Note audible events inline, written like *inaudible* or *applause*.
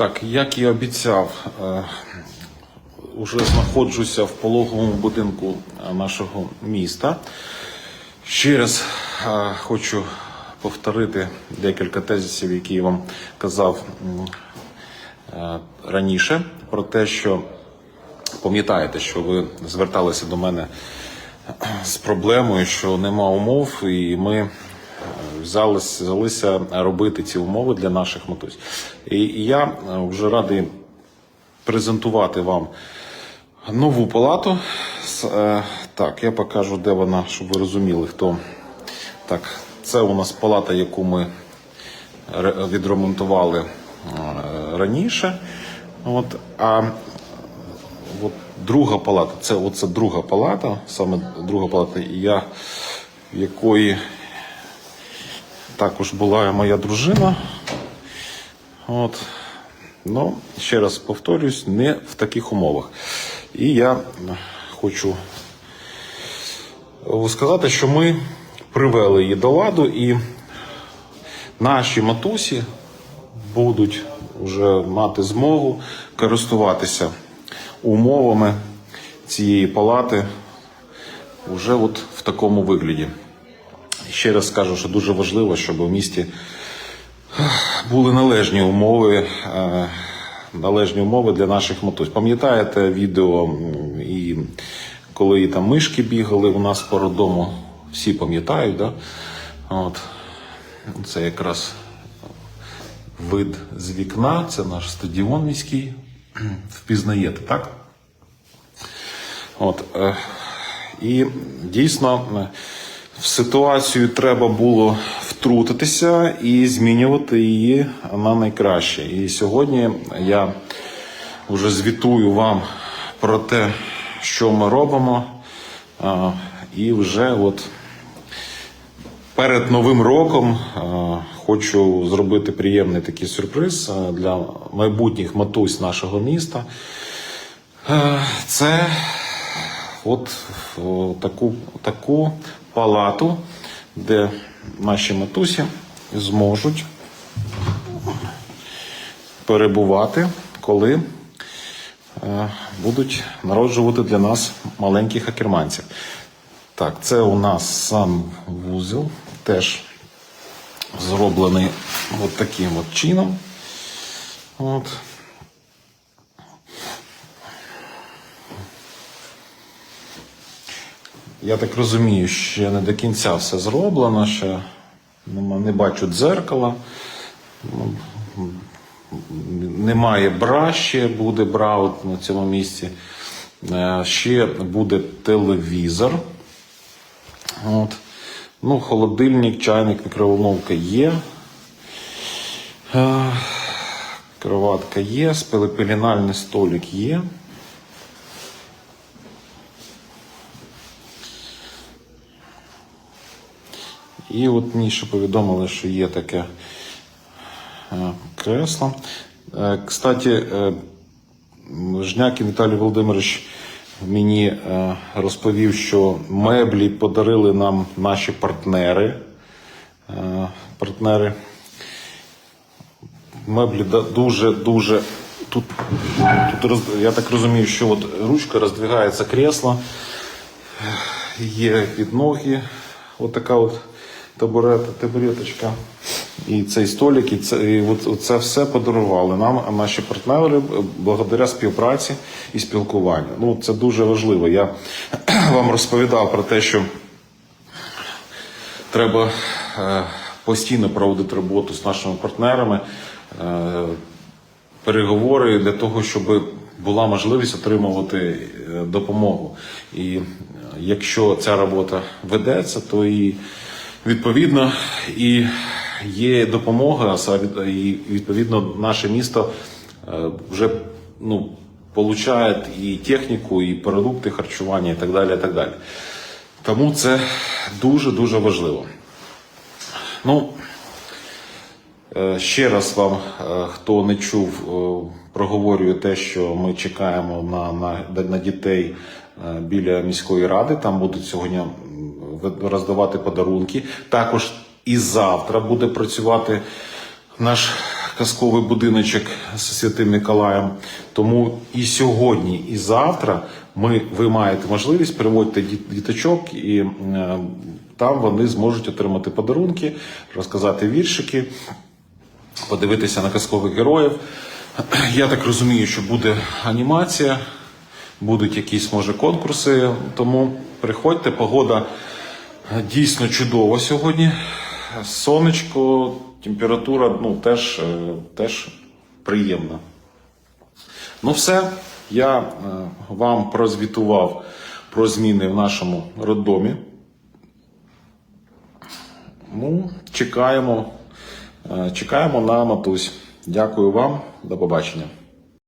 Так, як і обіцяв, е, уже знаходжуся в пологовому будинку е, нашого міста. Ще раз е, хочу повторити декілька тезисів, які я вам казав раніше, про те, що пам'ятаєте, що ви зверталися до мене з проблемою, що нема умов, і ми взялись, взялися робити ці умови для наших матусь. І, і я е, вже радий презентувати вам нову палату. Е, Так, я покажу, де вона, щоб ви розуміли, хто. Так, це у нас палата, яку ми відремонтували е, раніше. От, а от друга палата, це оце друга палата, саме друга палата, я, якої також була моя дружина. От. Ну, ще раз повторюсь, не в таких умовах. І я хочу сказати, що ми привели її до ладу, і наші матусі будуть вже мати змогу користуватися умовами цієї палати вже от в такому вигляді. Ще раз скажу, що дуже важливо, щоб в місті були належні умови, е, належні умови для наших матусь. Пам'ятаєте відео, і коли там мишки бігали у нас по роддому, всі пам'ятають, да? От. Це якраз вид з вікна, це наш стадіон міський. *clears throat* Впізнаєте, так? От, е, і дійсно е, в ситуацію треба було втрутитися і змінювати її на найкраще. І сьогодні я вже звітую вам про те, що ми робимо. І вже от перед Новим роком хочу зробити приємний такий сюрприз для майбутніх матусь нашого міста. Це от таку, таку палату, де наші матусі зможуть перебувати, коли е, будуть народжувати для нас маленьких акерманців. Так, це у нас сам вузол, теж зроблений от таким от чином. От. Я так розумію, ще не до кінця все зроблено, ще не бачу дзеркала. Ну, Немає бра, ще буде бра от на цьому місці. Е, Ще буде телевізор. От. Ну, холодильник, чайник, мікроволновка є. Е, Кроватка є, спелепелінальний столик є. І от мені ще повідомили, що є таке е, кресло. Е, Кстати, е, Жнякін Віталій Володимирович мені розповів, що меблі подарили нам наші партнери. Партнери. Меблі дуже дуже. Тут, тут я так розумію, що от ручка роздвигається кресло, є під ноги, от така от табурет, табуреточка. І цей столик, і це, і от, це все подарували нам, наші партнери благодаря співпраці і спілкуванню. Ну, це дуже важливо. Я *clears throat* вам розповідав про те, що треба е, постійно проводити роботу з нашими партнерами, е, переговори для того, щоб була можливість отримувати е, допомогу. І якщо ця робота ведеться, то і відповідно і є допомога, і відповідно наше місто е, вже ну, получає і техніку, і продукти харчування, і так далі. І так далі. Тому це дуже дуже важливо. Ну, е, ще раз вам, е, хто не чув, проговорюю те, що ми чекаємо на, на, на дітей біля міської ради. Там будуть сьогодні роздавати подарунки. Також і завтра буде працювати наш казковий будиночок з Святим Миколаєм. Тому і сьогодні, і завтра ми, ви маєте можливість приводити діт- діточок, і е, там вони зможуть отримати подарунки, розказати віршики, подивитися на казкових героїв. Я так розумію, що буде анімація, будуть якісь, може, конкурси. Тому приходьте, погода дійсно чудова сьогодні. Сонечко, температура ну, теж, е, теж приємна. Ну, все. Я е, вам прозвітував про зміни в нашому роддомі. Ну, чекаємо, е, чекаємо на матусь. Дякую вам. До побачення.